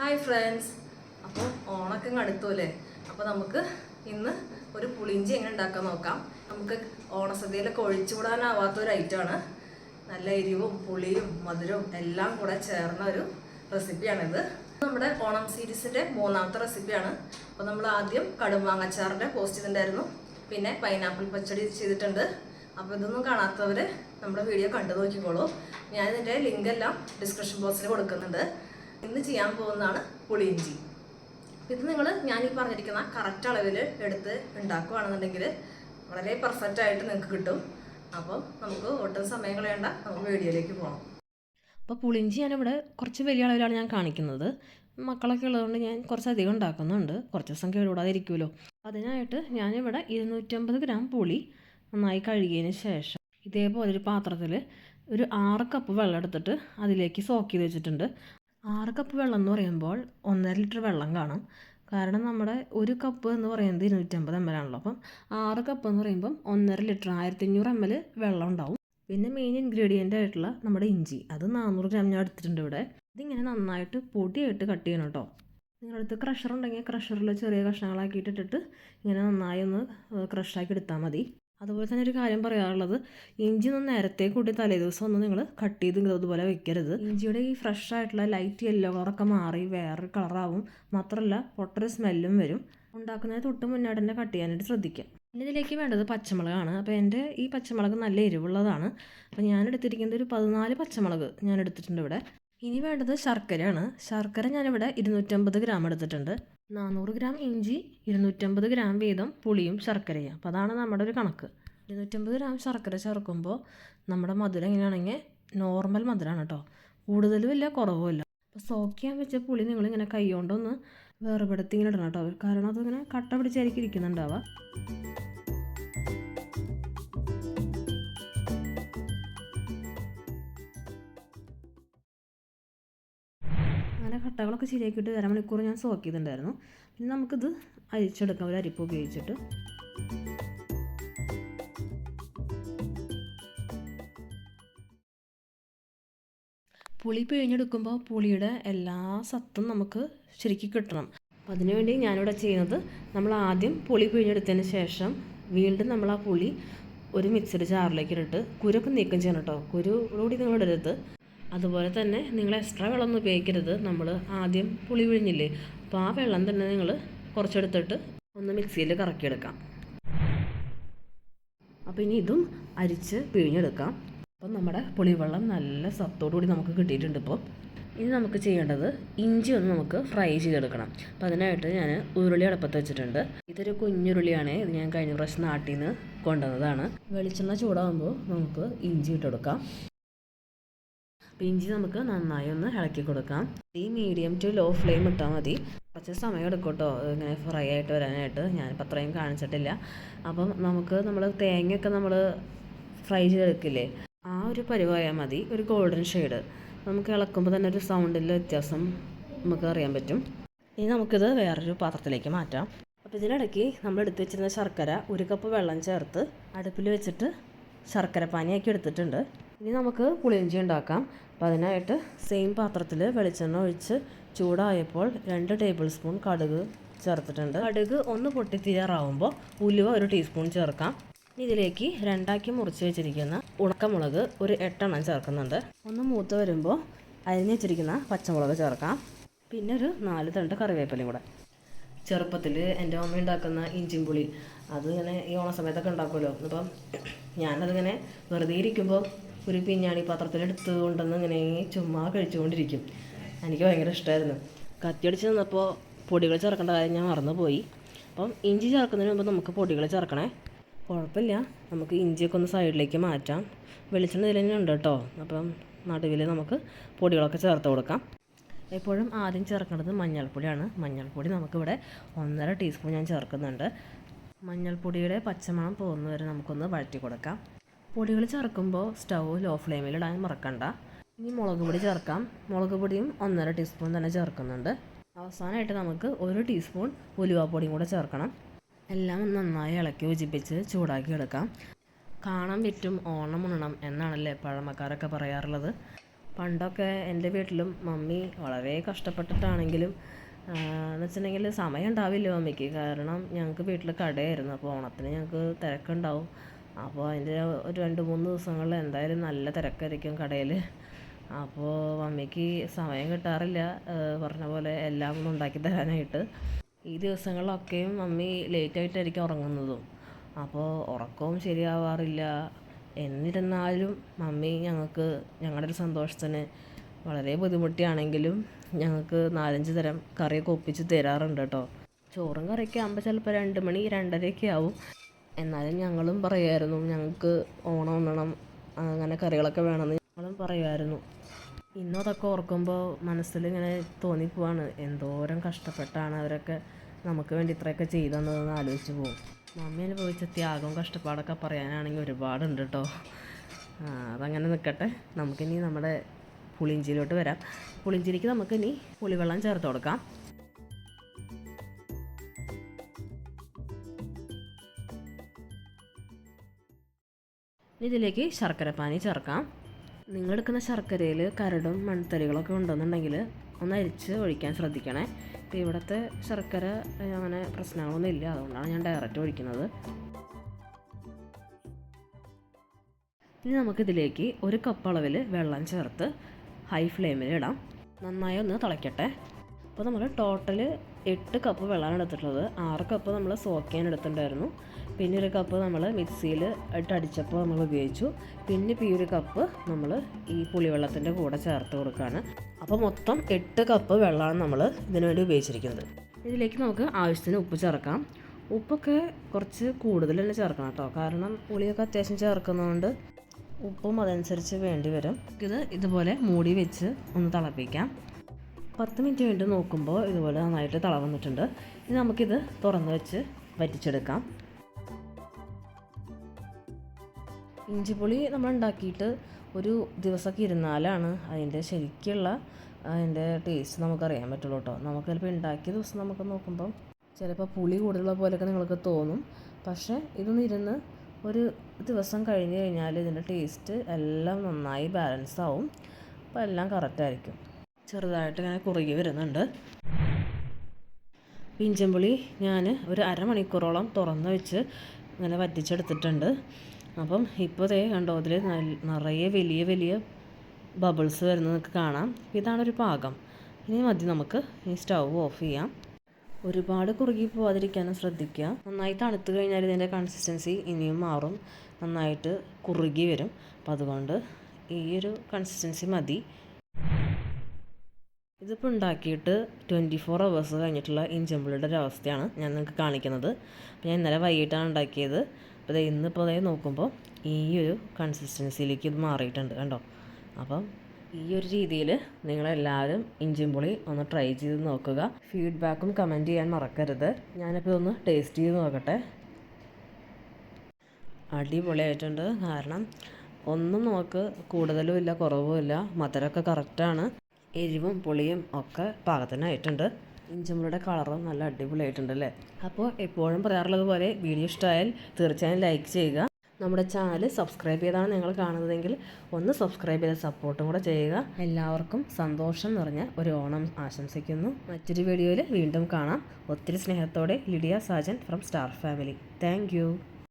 Hi friends അപ്പോൾ ഓണക്കങ്ങ് അടുത്തൂലേ അപ്പോൾ നമുക്ക് ഇന്ന് ഒരു പുളിഞ്ചി എങ്ങനെ ഉണ്ടാക്കാൻ നോക്കാം. നമുക്ക് ഓണസദ്യയിലൊക്കെ ഒഴിച്ചുകൂടാനാവാത്ത ഒരു ഐറ്റമാണ് നല്ല എരിവും പുളിയും മധുരവും എല്ലാം കൂടെ ചേർന്ന ഒരു റെസിപ്പിയാണിത് നമ്മുടെ ഓണം സീരീസിന്റെ മൂന്നാമത്തെ റെസിപ്പിയാണ് അപ്പോൾ നമ്മൾ ആദ്യം കടുമാങ്ങച്ചാറിന്റെ പോസ്റ്റ് ചെയ്തിട്ടുണ്ടായിരുന്നു. പിന്നെ പൈനാപ്പിൾ പച്ചടി ചെയ്തിട്ടുണ്ട്. അപ്പോൾ ഇതൊന്നും കാണാത്തവർ നമ്മുടെ വീഡിയോ കണ്ടു നോക്കിക്കോളൂ. ഞാനിതിന്റെ ലിങ്കെല്ലാം ഡിസ്ക്രിപ്ഷൻ ബോക്സിൽ കൊടുക്കുന്നുണ്ട്. ഇന്ന് ചെയ്യാൻ പോകുന്നതാണ് പുളിയിഞ്ചി ഇത് നിങ്ങൾ ഞാൻ ഈ പറഞ്ഞിരിക്കുന്ന കറക്റ്റ് അളവിൽ എടുത്ത് ഉണ്ടാക്കുകയാണെന്നുണ്ടെങ്കിൽ വളരെ പെർഫെക്റ്റ് ആയിട്ട് നിങ്ങൾക്ക് കിട്ടും. അപ്പം നമുക്ക് ഒട്ടും സമയം കളയണ്ട നമുക്ക് വീഡിയോയിലേക്ക് പോകണം അപ്പോൾ പുളിഞ്ചി ഞാനിവിടെ കുറച്ച് വലിയ അളവിലാണ് ഞാൻ കാണിക്കുന്നത്. മക്കളൊക്കെ ഉള്ളതുകൊണ്ട് ഞാൻ കുറച്ചധികം ഉണ്ടാക്കുന്നുണ്ട്. കുറച്ച് ദിവസം കേടുകൂടാതെ ഇരിക്കുമല്ലോ അതിനായിട്ട് ഞാനിവിടെ ഇരുന്നൂറ്റമ്പത് ഗ്രാം പുളി നന്നായി കഴുകിയതിന് ശേഷം ഇതേപോലെ ഒരു പാത്രത്തിൽ ഒരു ആറ് കപ്പ് വെള്ളം എടുത്തിട്ട് അതിലേക്ക് സോക്ക് ചെയ്ത് വെച്ചിട്ടുണ്ട്. ആറ് കപ്പ് വെള്ളം എന്ന് പറയുമ്പോൾ ഒന്നര ലിറ്റർ വെള്ളം കാണും. കാരണം നമ്മുടെ ഒരു കപ്പ് എന്ന് പറയുന്നത് ഇരുന്നൂറ്റമ്പത് എം എൽ ആണല്ലോ. അപ്പം ആറ് കപ്പ് എന്ന് പറയുമ്പം ഒന്നര ലിറ്റർ ആയിരത്തി അഞ്ഞൂറ് എം എൽ വെള്ളം ഉണ്ടാവും. പിന്നെ മെയിൻ ഇൻഗ്രീഡിയന്റ് ആയിട്ടുള്ള നമ്മുടെ ഇഞ്ചി അത് നാനൂറ് ഗ്രാം ഞാൻ എടുത്തിട്ടുണ്ട് ഇവിടെ. ഇതിങ്ങനെ നന്നായിട്ട് പൊടിയായിട്ട് കട്ട് ചെയ്യണം കേട്ടോ. നിങ്ങളുടെ അടുത്ത് ക്രഷർ ഉണ്ടെങ്കിൽ ക്രഷറിൽ ചെറിയ കഷ്ണങ്ങളാക്കിയിട്ട് ഇട്ടിട്ട് ഇങ്ങനെ നന്നായി ഒന്ന് ക്രഷാക്കി എടുത്താൽ മതി. അതുപോലെ തന്നെ ഒരു കാര്യം പറയാറുള്ളത് ഇഞ്ചി ഒന്ന് നേരത്തെ കൂട്ടി തലേ ദിവസം ഒന്ന് നിങ്ങൾ കട്ട് ചെയ്ത് അതുപോലെ വെക്കരുത്. ഇഞ്ചിയുടെ ഈ ഫ്രഷ് ആയിട്ടുള്ള ലൈറ്റ് യെല്ലോ കളറൊക്കെ മാറി വേറൊരു കളറാവും മാത്രമല്ല പൊട്ടൊരു സ്മെല്ലും വരും. ഉണ്ടാക്കുന്നതിന് തൊട്ട് മുന്നോട്ട് തന്നെ കട്ട് ചെയ്യാനായിട്ട് ശ്രദ്ധിക്കുക. പിന്നെ ഇതിലേക്ക് വേണ്ടത് പച്ചമുളകാണ്. അപ്പോൾ എന്റെ ഈ പച്ചമുളക് നല്ല എരിവുള്ളതാണ്. അപ്പോൾ ഞാൻ എടുത്തിരിക്കുന്നത് ഒരു പതിനാല് പച്ചമുളക് ഞാൻ എടുത്തിട്ടുണ്ട് ഇവിടെ. ഇനി വേണ്ടത് ശർക്കരയാണ്. ശർക്കര ഞാനിവിടെ ഇരുന്നൂറ്റമ്പത് ഗ്രാം എടുത്തിട്ടുണ്ട്. നാനൂറ് ഗ്രാം ഇഞ്ചി ഇരുന്നൂറ്റമ്പത് ഗ്രാം വീതം പുളിയും ശർക്കരയും. അപ്പോൾ അതാണ് നമ്മുടെ ഒരു കണക്ക്. ഇരുന്നൂറ്റമ്പത് ഗ്രാം ശർക്കര ചേർക്കുമ്പോൾ നമ്മുടെ മധുരം എങ്ങനെയാണെങ്കിൽ നോർമൽ മധുരമാണ് കേട്ടോ കൂടുതലും ഇല്ല കുറവുമില്ല അപ്പോൾ സോക്ക് ചെയ്യാൻ വെച്ച പുളി നിങ്ങളിങ്ങനെ കൈ കൊണ്ടൊന്ന് വേർപെടുത്തി ഇങ്ങനെ ഇടണം കേട്ടോ കാരണം അതിങ്ങനെ കട്ട പിടിച്ചായിരിക്കും ഇരിക്കുന്നുണ്ടാവുക. കട്ടകളൊക്കെ ശരിയാക്കിയിട്ട് അരമണിക്കൂർ ഞാൻ സോക്ക് ചെയ്തിട്ടുണ്ടായിരുന്നു. പിന്നെ നമുക്കിത് അരിച്ചെടുക്കാം ഒരു അരിപ്പ് ഉപയോഗിച്ചിട്ട്. പുളി പിഴിഞ്ഞെടുക്കുമ്പോൾ പുളിയുടെ എല്ലാ സത്തും നമുക്ക് ശരിക്കും കിട്ടണം. അപ്പം അതിനുവേണ്ടി ഞാനിവിടെ ചെയ്യുന്നത് നമ്മൾ ആദ്യം പുളി പിഴിഞ്ഞെടുത്തതിന് ശേഷം വീണ്ടും നമ്മൾ ആ പുളി ഒരു മിക്സഡ് ജാറിലേക്ക് ഇട്ടിട്ട് കുരൊക്കെ നീക്കം ചെയ്യണം കേട്ടോ. കുരു കൂടി നിങ്ങൾ ഇടരുത് അതുപോലെ തന്നെ നിങ്ങൾ എക്സ്ട്രാ വെള്ളമൊന്നും ഉപയോഗിക്കരുത്. നമ്മൾ ആദ്യം പുളി പിഴിഞ്ഞില്ലേ അപ്പോൾ ആ വെള്ളം തന്നെ നിങ്ങൾ കുറച്ചെടുത്തിട്ട് ഒന്ന് മിക്സിയിൽ കറക്കിയെടുക്കാം. അപ്പോൾ ഇനി ഇതും അരിച്ച് പിഴിഞ്ഞെടുക്കാം. അപ്പം നമ്മുടെ പുളിവെള്ളം നല്ല സത്തോടുകൂടി നമുക്ക് കിട്ടിയിട്ടുണ്ട് ഇപ്പോൾ ഇനി നമുക്ക് ചെയ്യേണ്ടത് ഇഞ്ചി ഒന്ന് നമുക്ക് ഫ്രൈ ചെയ്തെടുക്കണം. അപ്പം അതിനായിട്ട് ഞാൻ ഉരുളി അടുപ്പത്ത് വെച്ചിട്ടുണ്ട്. ഇതൊരു കുഞ്ഞുരുളിയാണ്. ഇത് ഞാൻ കഴിഞ്ഞ പ്രാവശ്യം നാട്ടിൽ നിന്ന് കൊണ്ടുവന്നതാണ്. വെളിച്ചെണ്ണ ചൂടാകുമ്പോൾ നമുക്ക് ഇഞ്ചി ഇട്ടെടുക്കാം. അപ്പം ഇഞ്ചി നമുക്ക് നന്നായി ഒന്ന് ഇളക്കി കൊടുക്കാം. ഈ മീഡിയം ടു ലോ ഫ്ലെയിം ഇട്ടാൽ മതി. കുറച്ച് സമയം എടുക്കും കേട്ടോ ഇങ്ങനെ ഫ്രൈ ആയിട്ട് വരാനായിട്ട്. ഞാനിപ്പോൾ അത്രയും കാണിച്ചിട്ടില്ല. അപ്പം നമുക്ക് നമ്മൾ തേങ്ങയൊക്കെ നമ്മൾ ഫ്രൈ ചെയ്തെടുക്കില്ലേ? ആ ഒരു പരിവായാൽ മതി. ഒരു ഗോൾഡൻ ഷെയ്ഡ് നമുക്ക് ഇളക്കുമ്പോൾ തന്നെ ഒരു സൗണ്ടിൽ വ്യത്യാസം നമുക്ക് അറിയാൻ പറ്റും. ഇനി നമുക്കിത് വേറൊരു പാത്രത്തിലേക്ക് മാറ്റാം. അപ്പോൾ ഇതിനിടയ്ക്ക് നമ്മൾ എടുത്ത് വെച്ചിരുന്ന ശർക്കര ഒരു കപ്പ് വെള്ളം ചേർത്ത് അടുപ്പിൽ വെച്ചിട്ട് ശർക്കര പാനിയാക്കി എടുത്തിട്ടുണ്ട്. ഇനി നമുക്ക് പുളിയിഞ്ചി ഉണ്ടാക്കാം. അപ്പോൾ അതിനായിട്ട് സെയിം പാത്രത്തിൽ വെളിച്ചെണ്ണ ഒഴിച്ച് ചൂടായപ്പോൾ രണ്ട് ടേബിൾ സ്പൂൺ കടുക് ചേർത്തിട്ടുണ്ട്. കടുക് ഒന്ന് പൊട്ടി പൊട്ടിത്തീരാറാവുമ്പോൾ ഉലുവ ഒരു ടീസ്പൂൺ ചേർക്കാം. ഇതിലേക്ക് രണ്ടാക്കി മുറിച്ച് വെച്ചിരിക്കുന്ന ഉണക്കമുളക് ഒരു എട്ടെണ്ണം ചേർക്കുന്നുണ്ട്. ഒന്ന് മൂത്ത് വരുമ്പോൾ അരിഞ്ഞ് വെച്ചിരിക്കുന്ന പച്ചമുളക് ചേർക്കാം. പിന്നെ ഒരു നാല് തണ്ട് കറിവേപ്പിലയും കൂടെ. ചെറുപ്പത്തിൽ എന്റെ അമ്മ ഉണ്ടാക്കുന്ന ഇഞ്ചിൻപുളി അത് ഇങ്ങനെ ഈ ഓണസമയത്തൊക്കെ ഉണ്ടാക്കുമല്ലോ. അപ്പം ഞാനതിങ്ങനെ വെറുതെ ഇരിക്കുമ്പോൾ ഒരു പിഞ്ഞാണി പാത്രത്തിലെടുത്ത് കൊണ്ടുവന്ന് ഇങ്ങനെ ചുമ്മാ കഴിച്ചുകൊണ്ടിരിക്കും. എനിക്ക് ഭയങ്കര ഇഷ്ടമായിരുന്നു കത്തിയടിച്ച് നിന്നപ്പോൾ പൊടികൾ ചേർക്കേണ്ട കാര്യം ഞാൻ മറന്നുപോയി. അപ്പം ഇഞ്ചി ചേർക്കുന്നതിന് മുമ്പ് നമുക്ക് പൊടികൾ ചേർക്കണേ. കുഴപ്പമില്ല. നമുക്ക് ഇഞ്ചിയൊക്കെ ഒന്ന് സൈഡിലേക്ക് മാറ്റാം. വെളിച്ചെണ്ണ ഇതിൽ തന്നെ ഉണ്ട് കേട്ടോ. അപ്പം നടുവിൽ നമുക്ക് പൊടികളൊക്കെ ചേർത്ത് കൊടുക്കാം. എപ്പോഴും ആദ്യം ചേർക്കേണ്ടത് മഞ്ഞൾപ്പൊടിയാണ്. മഞ്ഞൾപ്പൊടി നമുക്കിവിടെ ഒന്നര ടീസ്പൂൺ ഞാൻ ചേർക്കുന്നുണ്ട്. മഞ്ഞൾപ്പൊടിയുടെ പച്ചമണം പോകുന്നവരെ നമുക്കൊന്ന് വഴറ്റി കൊടുക്കാം. പൊടികൾ ചേർക്കുമ്പോൾ സ്റ്റൗ ലോ ഫ്ലെയിമിൽ ഇടാൻ മറക്കണ്ട. ഇനി മുളക് പൊടി ചേർക്കാം. മുളക് പൊടിയും ഒന്നര ടീസ്പൂൺ തന്നെ ചേർക്കുന്നുണ്ട്. അവസാനമായിട്ട് നമുക്ക് ഒരു ടീസ്പൂൺ ഉലുവാപ്പൊടിയും കൂടെ ചേർക്കണം. എല്ലാം നന്നായി ഇളക്കി യോജിപ്പിച്ച് ചൂടാക്കി എടുക്കാം. കാണാൻ പറ്റും ഓണം ഉണ്ണണം എന്നാണല്ലേ പഴമക്കാരൊക്കെ പറയാറുള്ളത്. പണ്ടൊക്കെ എന്റെ വീട്ടിലും മമ്മി വളരെ കഷ്ടപ്പെട്ടിട്ടാണെങ്കിലും എന്ന് വെച്ചിട്ടുണ്ടെങ്കിൽ സമയം ഉണ്ടാവില്ല മമ്മിക്ക്. കാരണം ഞങ്ങൾക്ക് വീട്ടിൽ കടയായിരുന്നു. അപ്പോൾ ഓണത്തിന് ഞങ്ങൾക്ക് തിരക്കുണ്ടാവും. അപ്പോൾ അതിന്റെ ഒരു രണ്ട് മൂന്ന് ദിവസങ്ങളിൽ എന്തായാലും നല്ല തിരക്കായിരിക്കും കടയിൽ. അപ്പോൾ മമ്മിക്ക് സമയം കിട്ടാറില്ല പറഞ്ഞ പോലെ എല്ലാം ഒന്ന് ഉണ്ടാക്കി തരാനായിട്ട്. ഈ ദിവസങ്ങളിലൊക്കെയും മമ്മി ലേറ്റായിട്ടായിരിക്കും ഉറങ്ങുന്നതും. അപ്പോൾ ഉറക്കവും ശരിയാവാറില്ല. എന്നിരുന്നാലും മമ്മി ഞങ്ങൾക്ക് ഞങ്ങളുടെ ഒരു സന്തോഷത്തിന് വളരെ ബുദ്ധിമുട്ടിയാണെങ്കിലും ഞങ്ങൾക്ക് നാലഞ്ച് തരം കറിയൊക്കെ ഒപ്പിച്ച് തരാറുണ്ട് കേട്ടോ. ചോറും കറിയൊക്കെ ആകുമ്പോൾ ചിലപ്പോൾ രണ്ട് മണി രണ്ടരയൊക്കെ ആവും. എന്നാലും ഞങ്ങളും പറയുമായിരുന്നു ഞങ്ങൾക്ക് ഓണം ഉണ്ണണം അങ്ങനെ കറികളൊക്കെ വേണമെന്ന് ഞങ്ങളും പറയുമായിരുന്നു ഇന്നും അതൊക്കെ ഓർക്കുമ്പോൾ മനസ്സിലിങ്ങനെ തോന്നിപ്പോവാണ്. എന്തോരം കഷ്ടപ്പെട്ടാണ് അവരൊക്കെ നമുക്ക് വേണ്ടി ഇത്രയൊക്കെ ചെയ്തതെന്ന് ആലോചിച്ച് പോകും മമ്മി അനുഭവിച്ച ത്യാഗവും കഷ്ടപ്പാടൊക്കെ പറയാനാണെങ്കിൽ ഒരുപാടുണ്ട് കേട്ടോ അതങ്ങനെ നിൽക്കട്ടെ നമുക്കിനി നമ്മുടെ പുളിഞ്ചിയിലോട്ട് വരാം. പുളിഞ്ചിരിക്ക് നമുക്കിനി പുളിവെള്ളം ചേർത്ത് കൊടുക്കാം. ഇതിലേക്ക് ശർക്കരപ്പാനി ചേർക്കാം. നിങ്ങൾ എടുക്കുന്ന ശർക്കരയിൽ കരടും മൺതരികളൊക്കെ ഉണ്ടെന്നുണ്ടെങ്കിൽ ഒന്ന് അരിച്ച് ഒഴിക്കാൻ ശ്രദ്ധിക്കണേ. ഇപ്പോൾ ഇവിടുത്തെ ശർക്കര അങ്ങനെ പ്രശ്നങ്ങളൊന്നും ഇല്ല. അതുകൊണ്ടാണ് ഞാൻ ഡയറക്റ്റ് ഒഴിക്കുന്നത്. ഇനി നമുക്കിതിലേക്ക് ഒരു കപ്പ് അളവിൽ വെള്ളം ചേർത്ത് ഹൈ ഫ്ലെയിമിൽ ഇടാം. നന്നായി ഒന്ന് തിളയ്ക്കട്ടെ അപ്പോൾ നമ്മൾ ടോട്ടൽ എട്ട് കപ്പ് വെള്ളമാണ് എടുത്തിട്ടുള്ളത്. ആറ് കപ്പ് നമ്മൾ സോക്ക് ചെയ്യാൻ എടുത്തിട്ടുണ്ടായിരുന്നു. പിന്നെ ഒരു കപ്പ് നമ്മൾ മിക്സിയിൽ ഇട്ട് അടിച്ചപ്പോൾ നമ്മൾ ഉപയോഗിച്ചു. പിന്നെ ഇപ്പോൾ ഈ ഒരു കപ്പ് നമ്മൾ ഈ പുളിവെള്ളത്തിന്റെ കൂടെ ചേർത്ത് കൊടുക്കുകയാണ് അപ്പോൾ മൊത്തം എട്ട് കപ്പ് വെള്ളമാണ് നമ്മൾ ഇതിനു വേണ്ടി ഉപയോഗിച്ചിരിക്കുന്നത്. ഇതിലേക്ക് നമുക്ക് ആവശ്യത്തിന് ഉപ്പ് ചേർക്കാം. ഉപ്പൊക്കെ കുറച്ച് കൂടുതൽ തന്നെ ചേർക്കണം കേട്ടോ കാരണം പുളിയൊക്കെ അത്യാവശ്യം ചേർക്കുന്നതുകൊണ്ട് ഉപ്പും അതനുസരിച്ച് വേണ്ടി വരും. ഇത് ഇതുപോലെ മൂടി വെച്ച് ഒന്ന് തിളപ്പിക്കാം. പത്ത് മിനിറ്റ് വേണ്ടി നോക്കുമ്പോൾ ഇതുപോലെ നന്നായിട്ട് തിള വന്നിട്ടുണ്ട് ഇനി നമുക്കിത് തുറന്ന് വെച്ച് വറ്റിച്ചെടുക്കാം. ഇഞ്ചിപ്പുളി നമ്മൾ ഉണ്ടാക്കിയിട്ട് ഒരു ദിവസമൊക്കെ ഇരുന്നാലാണ് അതിന്റെ ശരിക്കുള്ള അതിന്റെ ടേസ്റ്റ് നമുക്കറിയാൻ പറ്റുള്ളൂ കേട്ടോ. നമുക്ക് ചിലപ്പോൾ ഉണ്ടാക്കിയ ദിവസം നമുക്ക് നോക്കുമ്പം ചിലപ്പോൾ പുളി കൂടുതലുള്ള പോലെയൊക്കെ നിങ്ങൾക്ക് തോന്നും. പക്ഷേ ഇതൊന്ന് ഇരുന്ന് ഒരു ദിവസം കഴിഞ്ഞ് കഴിഞ്ഞാൽ ഇതിന്റെ ടേസ്റ്റ് എല്ലാം നന്നായി ബാലൻസ് ആവും. അപ്പോൾ എല്ലാം കറക്റ്റായിരിക്കും ചെറുതായിട്ട് ഇങ്ങനെ കുറുകി വരുന്നുണ്ട്. പിഞ്ചമ്പുളി ഞാൻ ഒരു അരമണിക്കൂറോളം തുറന്ന് വെച്ച് ഇങ്ങനെ വറ്റിച്ചെടുത്തിട്ടുണ്ട്. അപ്പം ഇപ്പോൾ ദേ കണ്ടോ അതിൽ നിറയെ വലിയ വലിയ ബബിൾസ് വരുന്നത് നിങ്ങൾക്ക് കാണാം. ഇതാണ് ഒരു പാകം. ഇനി മതി നമുക്ക് ഈ സ്റ്റൗ ഓഫ് ചെയ്യാം. ഒരുപാട് കുറുകി പോവാതിരിക്കാനും ശ്രദ്ധിക്കുക. നന്നായി തണുത്ത് കഴിഞ്ഞാൽ ഇതിന്റെ കൺസിസ്റ്റൻസി ഇനിയും മാറും. നന്നായിട്ട് കുറുകി വരും. അപ്പം അതുകൊണ്ട് ഈ ഒരു കൺസിസ്റ്റൻസി മതി. ഇതിപ്പോൾ ഉണ്ടാക്കിയിട്ട് ട്വന്റി ഫോർ അവേഴ്സ് കഴിഞ്ഞിട്ടുള്ള ഇഞ്ചമ്പിളിയുടെ ഒരു അവസ്ഥയാണ് ഞാൻ നിങ്ങൾക്ക് കാണിക്കുന്നത്. ഞാൻ ഇന്നലെ വൈകിട്ടാണ് ഉണ്ടാക്കിയത്. അപ്പോൾ ദേ ഇന്നിപ്പോൾ അതേ നോക്കുമ്പോൾ ഈ ഒരു കൺസിസ്റ്റൻസിയിലേക്ക് ഇത് മാറിയിട്ടുണ്ട് കണ്ടോ? അപ്പം ഈ ഒരു രീതിയിൽ നിങ്ങളെല്ലാവരും പുളി ഒന്ന് ട്രൈ ചെയ്ത് നോക്കുക. ഫീഡ്ബാക്കും കമന്റ് ചെയ്യാൻ മറക്കരുത്. ഞാനിപ്പോൾ ഒന്ന് ടേസ്റ്റ് ചെയ്ത് നോക്കട്ടെ. അടിപൊളിയായിട്ടുണ്ട്. കാരണം ഒന്നും നമുക്ക് കൂടുതലും ഇല്ല കുറവും ഇല്ല മധുരമൊക്കെ കറക്റ്റാണ് എരിവും പുളിയും ഒക്കെ പാകത്തിനായിട്ടുണ്ട്. ഇഞ്ചിമുളയുടെ കളറും നല്ല അടിപൊളിയായിട്ടുണ്ട് അല്ലേ അപ്പോൾ എപ്പോഴും പറയാറുള്ളത് പോലെ വീഡിയോ ഇഷ്ടമായാൽ തീർച്ചയായും ലൈക്ക് ചെയ്യുക. നമ്മുടെ ചാനൽ സബ്സ്ക്രൈബ് ചെയ്താണ് നിങ്ങൾ കാണുന്നതെങ്കിൽ ഒന്ന് സബ്സ്ക്രൈബ് ചെയ്ത് സപ്പോർട്ടും കൂടെ ചെയ്യുക. എല്ലാവർക്കും സന്തോഷം നിറഞ്ഞ ഒരു ഓണം ആശംസിക്കുന്നു. മറ്റൊരു വീഡിയോയിൽ വീണ്ടും കാണാം. ഒത്തിരി സ്നേഹത്തോടെ Lydia Sajan from star family thank